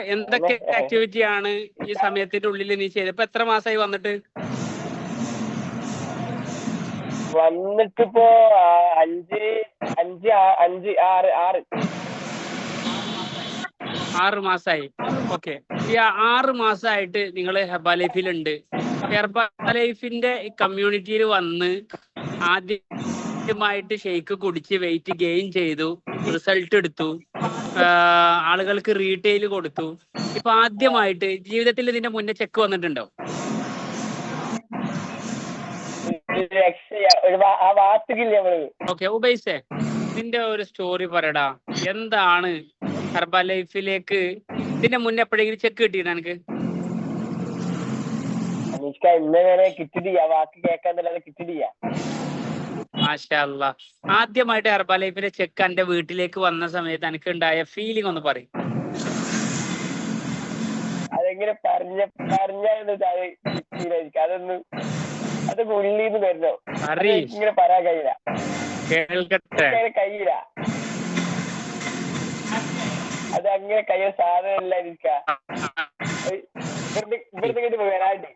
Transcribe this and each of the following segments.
എന്തൊക്കെ ആക്ടിവിറ്റി ആണ് ഈ സമയത്തിന്റെ ഉള്ളിൽ നീ ചെയ്തത്? ഇപ്പൊ എത്ര മാസമായി വന്നിട്ട്? വന്നിട്ടിപ്പോ അഞ്ച് അഞ്ച് അഞ്ച് ആറ് ആറ്. ആറ് മാസമായി ഓക്കെ. ഈ ആറ് മാസമായിട്ട് നിങ്ങൾ ഹെബ ലൈഫിലുണ്ട്. ഹെർബ ലൈഫിന്റെ കമ്മ്യൂണിറ്റിയിൽ വന്ന് ആദ്യമായിട്ട് ഷെയ്ക്ക് കുടിച്ച് വെയിറ്റ് ഗെയിൻ ചെയ്തു റിസൾട്ട് എടുത്തു ആളുകൾക്ക് റീറ്റെയിൽ കൊടുത്തു. ഇപ്പൊ ആദ്യമായിട്ട് ജീവിതത്തിൽ ഇതിന്റെ മുന്നേ ചെക്ക് വന്നിട്ടുണ്ടോ? ഓക്കെ ഉബൈസേ നിന്റെ ഒരു സ്റ്റോറി പറയടാ. എന്താണ് ഹെർബ ലൈഫിലേക്ക് ഇതിന്റെ മുന്നേ എപ്പോഴെങ്കിലും ചെക്ക് കിട്ടിയിരുന്നു എനിക്ക് എനിക്ക് ഇന്ന് വരെ ആ വാക്ക് കിട്ടിയില്ല മാഷാ അല്ലാ ആദ്യമായിട്ട് ഹെർബ ലൈഫിന്റെ ചെക്ക് എന്റെ വീട്ടിലേക്ക് വന്ന സമയത്ത് എനിക്ക് ഉണ്ടായ ഫീലിംഗ് ഒന്ന് പറയും. അതെങ്ങനെ പറഞ്ഞ പറഞ്ഞു കിട്ടിയില്ലായിരിക്കും അതൊന്നും അത് ഉള്ളിന്ന് വരുന്നോ? ഇങ്ങനെ പറയാൻ കഴിയില്ല. കേൾക്കട്ടെ. കഴിയില്ല. അത് അങ്ങനെ കയ്യ സാധനമല്ല എനിക്ക്. ഇവിടുത്തെ വരാണ്ട്.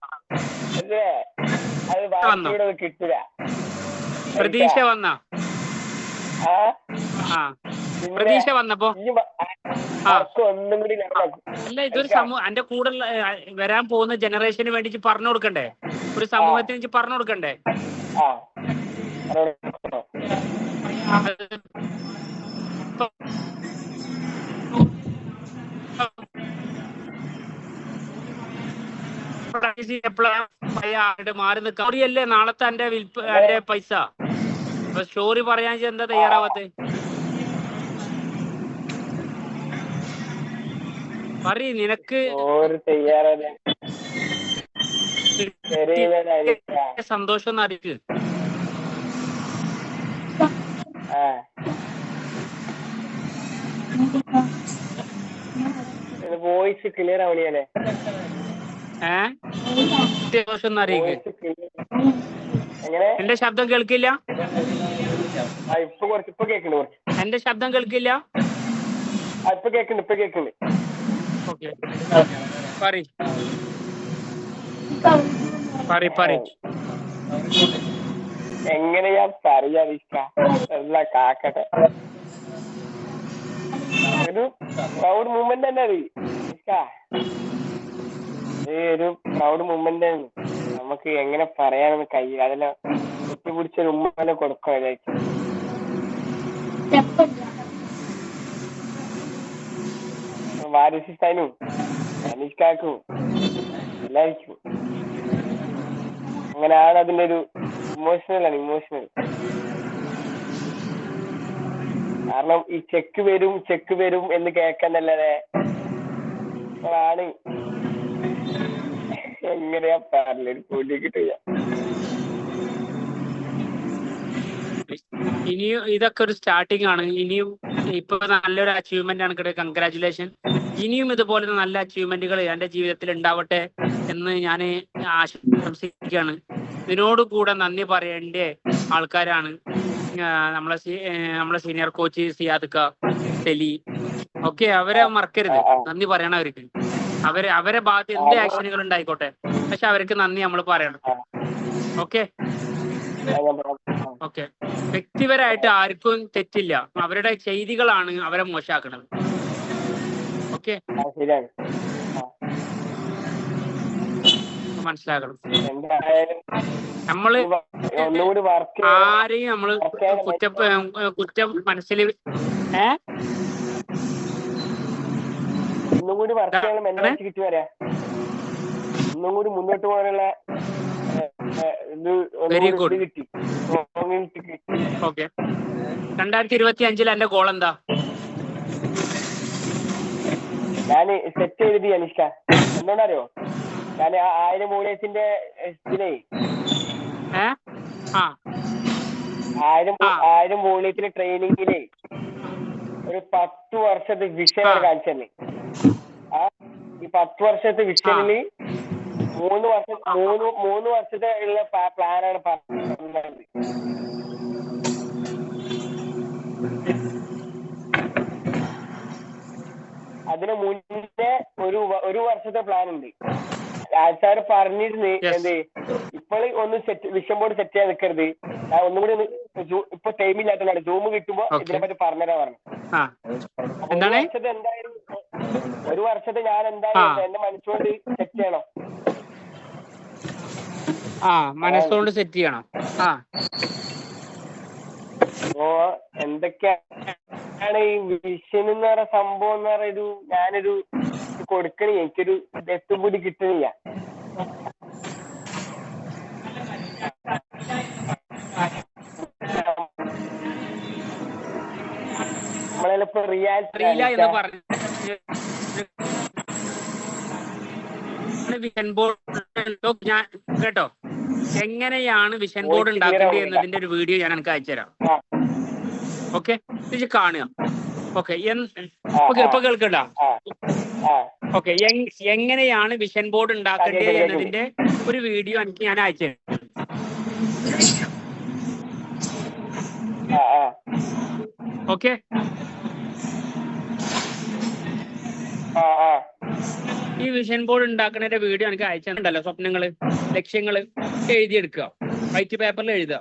അല്ലേ? അത് ബാക്കിയുടെ കിട്ടില്ല പ്രതീക്ഷ വന്ന? ആ? പ്രതീക്ഷ വന്നപ്പോ? ആ. അല്ല ഇതൊരു സമൂഹം എന്റെ കൂടെ വരാൻ പോകുന്ന ജനറേഷന് വേണ്ടി പറഞ്ഞു കൊടുക്കണ്ടേ? ഒരു സമൂഹത്തിന് ഇജ്ജ് പറഞ്ഞു കൊടുക്കണ്ടേ? അതോടെ ഇപ്പൊ എപ്പോഴാണ് ആയിട്ട് മാറി നിൽക്കാം സ്റ്റോറിയല്ലേ നാളത്തെ എന്റെ വിൽപ്പ എന്റെ പൈസ? അപ്പൊ സ്റ്റോറി പറയാൻ എന്താ തയ്യാറാവാത്ത? പറ നിനക്ക് സന്തോഷം ഒന്ന് അറിയിക്ക്. Voice clear ആവണിയല്ലേ? ഏഹ് അറിയിക്ക് എന്റെ ശബ്ദം കേൾക്കില്ല? എന്റെ ശബ്ദം കേൾക്കില്ല? പറയ്. പറയ് പറയ്. എങ്ങനെയാ പറയാ കാക്കട്ടെ. ഒരു പ്രൗഡ് മൂമെന്റ് തന്നെ ഒരു പ്രൗഡ് മൂമെന്റ് ആണ്. നമുക്ക് എങ്ങനെ പറയാനൊന്നും കഴിയില്ല. അതെല്ലാം കുത്തിപിടിച്ചൊരു ഉമ്മനെ കൊടുക്കാം വാരിസിസ്ഥാനും അനീഷ്കാക്കും എല്ലാവർക്കും അങ്ങനെയാണ് അതിന്റെ ഒരു ഇമോഷണൽ ആണ് ഇമോഷണൽ കാരണം ഈ ചെക്ക് വരും ചെക്ക് വരും എന്ന് കേൾക്കാന്നല്ലാതെ ആണ് എങ്ങനെയാ പാരലൽ കൂലി ചെയ്യാം ഇനിയും ഇതൊക്കെ ഒരു സ്റ്റാർട്ടിംഗ് ആണ്. ഇനിയും ഇപ്പൊ നല്ലൊരു അച്ചീവ്മെന്റ് ആണ് കിട്ടുക കൺഗ്രാചുലേഷൻ ഇനിയും ഇതുപോലെ നല്ല അച്ചീവ്മെന്റുകൾ എന്റെ ജീവിതത്തിൽ ഉണ്ടാവട്ടെ എന്ന് ഞാൻ ആശംസിക്കുകയാണ്. ഇതിനോട് കൂടെ നന്ദി പറയേണ്ട ആൾക്കാരാണ് നമ്മളെ നമ്മളെ സീനിയർ കോച്ച് സിയാദ്ക്ക സെലി. ഓക്കെ അവരെ മറക്കരുത്. നന്ദി പറയണം അവർക്ക് അവരെ അവരെ ഭാഗത്ത് എന്ത് ആക്ഷനുകൾ ഉണ്ടായിക്കോട്ടെ. പക്ഷെ അവർക്ക് നന്ദി നമ്മൾ പറയണം. ഓക്കെ ഓക്കെ വ്യക്തിപരമായിട്ട് ആർക്കും തെറ്റില്ല. അവരുടെ ചെയ്തികളാണ് അവരെ മോശമാക്കുന്നത് ഓക്കെ മനസ്സിലാക്കണം. നമ്മൾ ആരെയും നമ്മൾ കുറ്റം കുറ്റം മനസ്സിൽ ഏ? ഒന്നും കൂടി വർക്ക് ചെയ്യാനുള്ള മെന്റാലിറ്റി കിട്ടി വരാ. ഒന്നും കൂടി മുന്നോട്ട് പോകാനുള്ള കിട്ടി. Strongity ഓക്കെ രണ്ടായിരത്തി ഇരുപത്തി അഞ്ചിൽ എന്റെ ഗോൾ എന്താ? ഞാൻ സെറ്റ് എഴുതി അനിഷ്ക എന്തുകൊണ്ടറിയോ ഞാൻ ആയിരം മൂലേസിന്റെ ഇതിലേ. ആയിരം ആയിരം മൂലേസിന്റെ ട്രെയിനിങ്ങിലേ ഒരു പത്ത് വർഷത്തെ വിഷൻ ആ. ആ ഈ പത്ത് വർഷത്തെ വിഷനിൽ മൂന്ന് വർഷം മൂന്ന് മൂന്ന് വർഷത്തെ ഉള്ള പ്ലാനാണ് പറഞ്ഞത് അതിന് മുന്നേ ഒരു ഒരു വർഷത്തെ പ്ലാൻ ഉണ്ട് സാർ പറഞ്ഞിരുന്നു. എന്ത് ഇപ്പോൾ ഒന്ന് സെറ്റ് വിഷം ബോർഡ് സെറ്റ് ചെയ്യാൻ നിൽക്കരുത് ഒന്നുകൂടി ഒന്നും കൂടി ടൈം ഇല്ലാത്തതാണ് ജൂമ് സൂം കിട്ടുമ്പോ. ഇതിനെ പറ്റി പറഞ്ഞതാ പറഞ്ഞു? ഒരു വർഷത്തെ എന്തായാലും ഒരു വർഷത്തെ ഞാൻ എന്തായാലും. എന്റെ മനസ്സുകൊണ്ട് സെറ്റ് ചെയ്യണം. ആ മനസ്സുകൊണ്ട് സെറ്റ് ചെയ്യണം. ആ. അപ്പോ എന്തൊക്കെയാണ് ഈ വിഷൻ എന്ന് പറയുന്ന സംഭവം എന്ന് പറയുന്നത് ഞാനൊരു കൊടുക്കണേ എനിക്കൊരു എത്തുപൂടി കിട്ടണില്ല. അറിയില്ല എന്ന് റിയാലിറ്റി പറഞ്ഞു. വിഷൻ ബോർഡ് ഞാൻ കേട്ടോ? എങ്ങനെയാണ് വിഷൻ ബോർഡ് ഉണ്ടാക്കേണ്ടത് എന്നതിന്റെ ഒരു വീഡിയോ ഞാൻ എനിക്ക് അയച്ചുതരാം ഓക്കെ? ഇത് കാണുക. ഓക്കെ ഓക്കെ ഇപ്പൊ കേൾക്കണ്ട? ഓക്കെ എങ്ങനെയാണ് വിഷൻ ബോർഡ് ഉണ്ടാക്കേണ്ടത് എന്നതിന്റെ ഒരു വീഡിയോ എനിക്ക് ഞാൻ അയച്ചു ഓക്കെ? ഈ വിഷൻ ബോർഡ് ഉണ്ടാക്കുന്നതിന്റെ വീഡിയോ എനിക്ക് അയച്ചിട്ടുണ്ടല്ലോ സ്വപ്നങ്ങൾ ലക്ഷ്യങ്ങൾ എഴുതിയെടുക്കുക. വൈറ്റ് പേപ്പറിൽ എഴുതുക.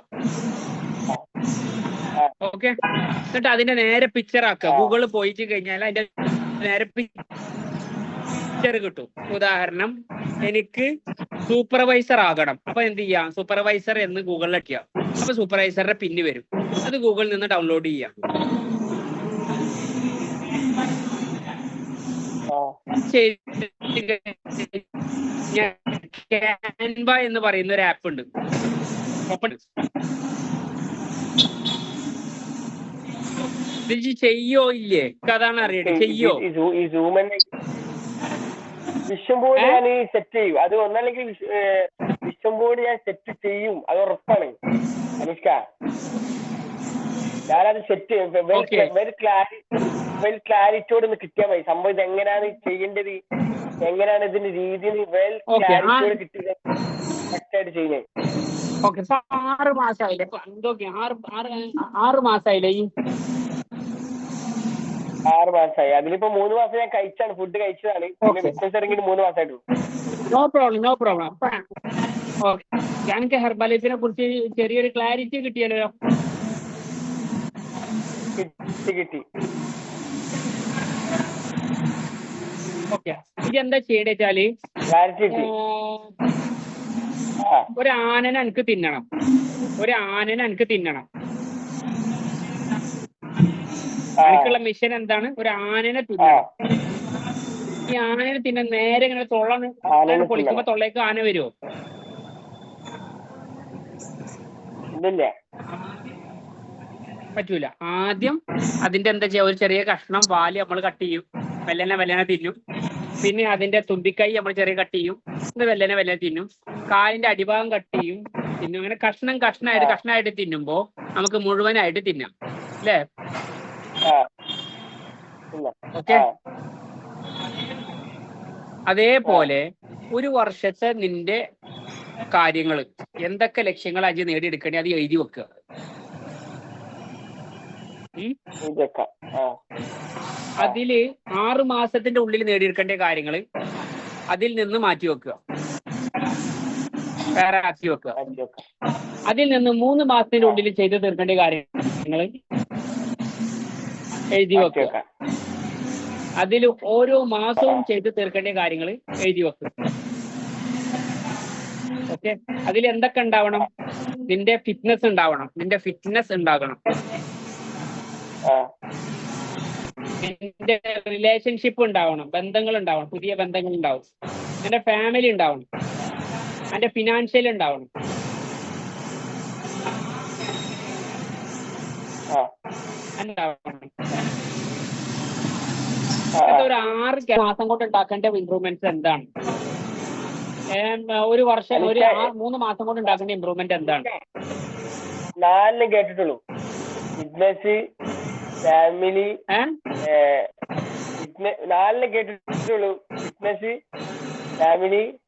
ഓക്കെ എന്നിട്ട് അതിന്റെ നേരെ പിക്ചർ ആക്കുക. ഗൂഗിളിൽ പോയിട്ട് കഴിഞ്ഞാൽ അതിന്റെ നേരെ പിക്ചർ കിട്ടും. ഉദാഹരണം എനിക്ക് സൂപ്പർവൈസർ ആകണം. അപ്പൊ എന്ത് ചെയ്യാം? സൂപ്പർവൈസർ എന്ന് ഗൂഗിളിൽ അടിക്കുക അപ്പൊ സൂപ്പർവൈസറുടെ പിന്ന് വരും. അത് ഗൂഗിളിൽ നിന്ന് ഡൗൺലോഡ് ചെയ്യാം. ക്യാൻവ എന്ന് പറയുന്ന ഒരു ആപ്പ് ഉണ്ട്. ഇത് ചെയ്യോ ഇല്ലേ? അതാണ് അറിയട്ടെ ചെയ്യോ? വിഷം ബോർഡ് ഞാൻ സെറ്റ് ചെയ്യും. അത് ഒന്നല്ലെങ്കിൽ വിഷം ബോർഡ് ഞാൻ സെറ്റ് ചെയ്യും. അത് ഉറപ്പാണ്. അനുഷ്ക ഞാനത് സെറ്റ് ചെയ്യും. വെരി വെൽ ക്ലാരി വെൽ ക്ലാരിറ്റിയോട് ഒന്ന് കിട്ടിയാൽ മതി. സംഭവം ഇത് എങ്ങനെയാണ് ചെയ്യേണ്ടത് എങ്ങനെയാണ് ഇതിന്റെ രീതി വെൽ. ക്ലാരിറ്റിയോട് കിട്ടിയത് കറക്റ്റായിട്ട് ചെയ്യുന്നത് ഓക്കെ ഇപ്പൊ ആറ് മാസമായില്ലേ എന്തൊക്കെ? ആറ് ആറ് ആറ് മാസമായില്ലേ ഈ? ആറ് മാസമായി അതിലിപ്പോ മൂന്ന് മാസം ഞാൻ കഴിച്ചാണ്. ഫുഡ് കഴിച്ചതാണ്. പിന്നെ. ബിസിനസ് ഇറങ്ങിയിട്ട് മൂന്ന് മാസമായിട്ടുള്ളൂ no problem no problem okay ഞങ്ങൾക്ക് ഹെർബലൈഫിനെ കുറിച്ച് ചെറിയൊരു ക്ലാരിറ്റി കിട്ടിയല്ലോ. കിട്ടി കിട്ടി. ഓക്കെ. ഇത് എന്താ ചെയ്യേണ്ടത് വെച്ചാൽ ഒരു ആനനെ എനിക്ക് തിന്നണം. ഒരു ആനനെ എനിക്ക് തിന്നണം എനിക്കുള്ള മിഷൻ എന്താണ്? ഒരു ആനനെ തിന്നണം ഈ ആനനെ തിന്ന നേരെ ഇങ്ങനെ തൊള്ള പൊളിക്കുമ്പോ. തൊള്ളേക്ക് ആന വരുമോ ഇല്ലില്ല. പറ്റൂല. ആദ്യം അതിന്റെ എന്താ ചെയ്യാ ഒരു ചെറിയ കഷ്ണം വാൽ നമ്മൾ കട്ട് ചെയ്യും. വെല്ലനെ വെല്ലനെ തിന്നും. പിന്നെ അതിന്റെ തുമ്പിക്കൈ നമ്മൾ ചെറിയ കട്ട് ചെയ്യും. ഇത് വെല്ലനെ വെല്ലനെ തിന്നും. കാലിന്റെ അടിഭാഗം കട്ട് ചെയ്യും. തിന്നും. അങ്ങനെ കഷ്ണം കഷ്ണമായിട്ട് കഷ്ണമായിട്ട് തിന്നുമ്പോ നമുക്ക് മുഴുവനായിട്ട് തിന്നാം. അല്ലേ ഓക്കെ? അതേപോലെ ഒരു വർഷത്തെ നിന്റെ കാര്യങ്ങൾ എന്തൊക്കെ ലക്ഷ്യങ്ങൾ അജി നേടിയെടുക്കണേ? അത് എഴുതി വെക്കുക അതിൽ ആറു മാസത്തിന്റെ ഉള്ളിൽ നേടിയെടുക്കേണ്ട കാര്യങ്ങൾ അതിൽ നിന്ന് മാറ്റി വെക്കുക. വേറെ ആക്കി വെക്കുക. അതിൽ നിന്ന് മൂന്ന് മാസത്തിന്റെ ഉള്ളിൽ ചെയ്തു തീർക്കേണ്ട കാര്യങ്ങൾ എഴുതി വെക്കുക. അതിൽ ഓരോ മാസവും ചെയ്തു തീർക്കേണ്ട കാര്യങ്ങൾ എഴുതി വെക്കുക. ഓക്കെ? അതിൽ എന്തൊക്കെ ഉണ്ടാവണം? നിന്റെ ഫിറ്റ്നസ് ഉണ്ടാവണം. നിന്റെ ഫിറ്റ്നസ് ഉണ്ടാകണം. ആ. നിന്റെ റിലേഷൻഷിപ്പ് ഉണ്ടാവണം ബന്ധങ്ങൾ ഉണ്ടാവണം പുതിയ ബന്ധങ്ങൾ ഉണ്ടാവും നിന്റെ ഫാമിലി ഉണ്ടാവണം. എന്റെ ഫിനാൻഷ്യൽ ഉണ്ടാവണം ഒരു ആറ് മാസം കൊണ്ട് ഉണ്ടാക്കേണ്ട ഇമ്പ്രൂവ്മെന്റ്സ് എന്താണ്? ഒരു വർഷം ഒരു മൂന്ന് മാസം കൊണ്ട് ഉണ്ടാക്കേണ്ട ഇമ്പ്രൂവ്മെന്റ് എന്താണ്? കേട്ടിട്ടുള്ളൂ. ഫിറ്റ്നസ് ഫാമിലി നാലിനെ കേട്ടിട്ടുള്ളൂ. Fitness family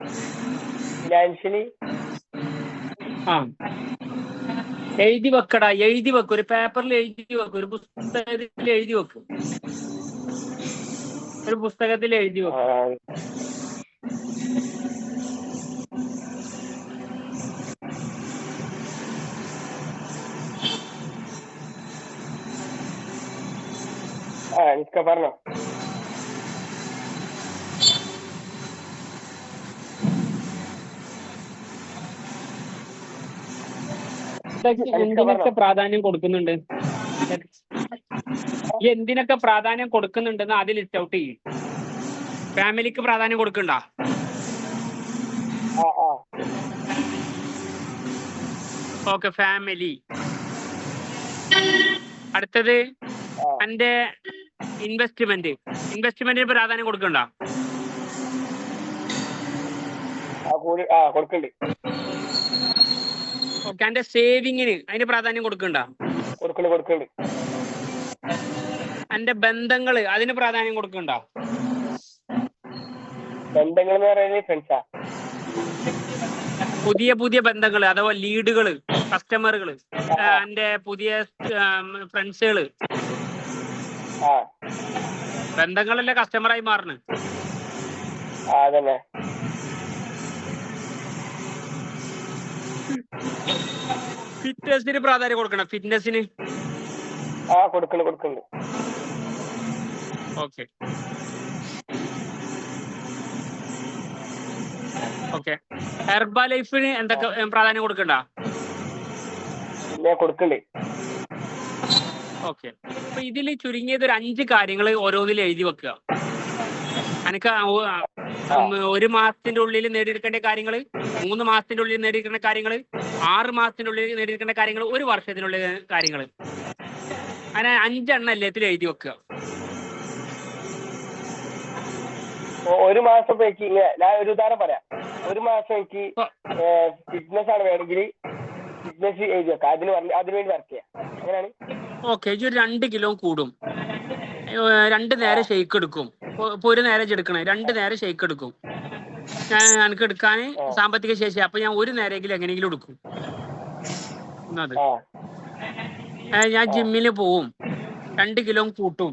financially. ആ. എഴുതി വെക്കടാ എഴുതി വെക്ക്. ഒരു പേപ്പറിൽ എഴുതി വെക്ക്. ഒരു പുസ്തകത്തിൽ എഴുതി വെക്ക്. ഒരു പുസ്തകത്തിൽ എഴുതി വെക്കും. ആ നിക്ക പറഞ്ഞോ എന്തിനൊക്കെ പ്രാധാന്യം കൊടുക്കുന്നുണ്ട്? ഈ എന്തിനൊക്കെ പ്രാധാന്യം കൊടുക്കുന്നുണ്ടെന്ന് ആദ്യം ലിസ്റ്റ് ഔട്ട് ചെയ്യും. ഫാമിലിക്ക് പ്രാധാന്യം കൊടുക്കണ്ട? ഓക്കെ ഫാമിലി അടുത്തത് എന്റെ ഇൻവെസ്റ്റ്മെന്റ് ഇൻവെസ്റ്റ്മെന്റിന് പ്രാധാന്യം കൊടുക്കണ്ട? ഓക്കെ എന്റെ സേവിങ്ങിന് അതിന് പ്രാധാന്യം കൊടുക്കണ്ട? എന്റെ ബന്ധങ്ങൾ അതിന് പ്രാധാന്യം കൊടുക്കണ്ട? ബന്ധങ്ങൾ പുതിയ പുതിയ ബന്ധങ്ങൾ അഥവാ ലീഡുകൾ കസ്റ്റമറുകൾ എന്റെ പുതിയ ഫ്രണ്ട്സുകൾ ബന്ധങ്ങളല്ലേ കസ്റ്റമറായി മാറണ്. അതന്നെ. ഫിറ്റ്നസിന് പ്രാധാന്യം കൊടുക്കണം? ഫിറ്റ്നസിന് ആ കൊടുക്കണ്ട് കൊടുക്കണ്ട്. ഓക്കെ ഓക്കെ ഹെർബ ലൈഫിന് എന്തൊക്കെ പ്രാധാന്യം കൊടുക്കണ്ടേ? കൊടുക്കണ്ട്. ഓക്കെ. അപ്പൊ ഇതിൽ ചുരുങ്ങിയത് ഒരു അഞ്ച് കാര്യങ്ങൾ ഓരോന്നിൽ എഴുതി വെക്കുക. എനിക്ക് ഒരു മാസത്തിന്റെ ഉള്ളിൽ നേടിയെടുക്കേണ്ട കാര്യങ്ങൾ മൂന്ന് മാസത്തിന്റെ ഉള്ളിൽ നേടിയെടുക്കേണ്ട കാര്യങ്ങൾ ആറ് മാസത്തിന്റെ ഉള്ളിൽ നേടിയെടുക്കേണ്ട കാര്യങ്ങൾ ഒരു വർഷത്തിനുള്ളിൽ കാര്യങ്ങൾ അങ്ങനെ അഞ്ചെണ്ണം എല്ലാത്തിലും എഴുതി വെക്കുക. ഒരു മാസം എനിക്ക് ഞാൻ ഒരു ഉദാഹരണം പറയാം. ഒരു മാസം എനിക്ക് ഫിറ്റ്നസ് ആണ് വേണമെങ്കിൽ ഫിറ്റ്നസ് എഴുതി വെക്കാം അതിന് അതിനുവേണ്ടി അതിന് വേണ്ടി വർക്ക് ചെയ്യാം. അങ്ങനെയാണ് ഓക്കെ ഒരു രണ്ട് കിലോ കൂടും. രണ്ട് നേരം ഷെയ്ക്ക് എടുക്കും. ഇപ്പൊ ഒരു നേരം എടുക്കണേ. രണ്ട് നേരം ഷെയ്ക്ക് എടുക്കും. ഞാൻ എനിക്ക് എടുക്കാൻ സാമ്പത്തിക ശേഷി അപ്പൊ ഞാൻ ഒരു നേരെങ്കിലും എങ്ങനെയെങ്കിലും എടുക്കും. ഞാൻ ജിമ്മിൽ പോവും. രണ്ട് കിലോ കൂട്ടും.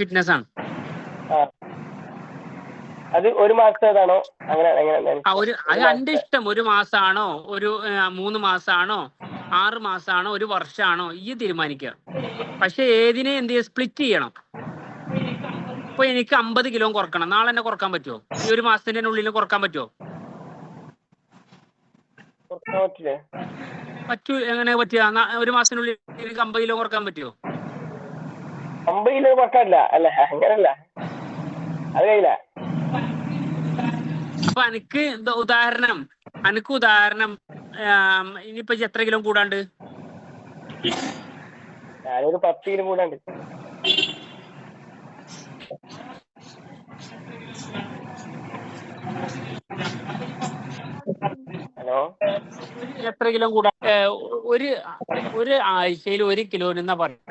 ഫിറ്റ്നസ് ആണ്. അത് ഒരു മാസത്തേതാണോ അങ്ങനെ ഒരു അത് എന്റെ ഇഷ്ടം. ഒരു മാസമാണോ ഒരു മൂന്ന് മാസമാണോ ആറ് മാസമാണോ ഒരു വർഷമാണോ? ഈ തീരുമാനിക്കുക. പക്ഷെ ഏതിനെ എന്ത് ചെയ്യുക സ്പ്ലിറ്റ് ചെയ്യണം. ഇപ്പൊ എനിക്ക് അമ്പത് കിലോ കുറക്കണം. നാളെ തന്നെ കുറയ്ക്കാൻ പറ്റുമോ ഈ ഒരു മാസത്തിന്റെ ഉള്ളിൽ കുറയ്ക്കാൻ പറ്റുമോ പറ്റൂ എങ്ങനെ പറ്റിയ ഒരു മാസത്തിനുള്ളിൽ എനിക്ക് അമ്പത് കിലോ കുറയ്ക്കാൻ പറ്റുമോ അമ്പത് കിലോ കുറക്കാനില്ല അല്ല അങ്ങനല്ല. അത് കഴിയില്ല. അപ്പൊ എനിക്ക് ഉദാഹരണം? എനിക്ക് ഉദാഹരണം ഇനിയിപ്പൊ എത്ര കിലോ കൂടാണ്ട്? ഞാനൊരു പത്ത് കിലോ കൂടാണ്ട്. ഹലോ? എത്ര കിലോ കൂടാ ഒരു ഒരു ആഴ്ചയിൽ ഒരു കിലോ എന്നാ പറയും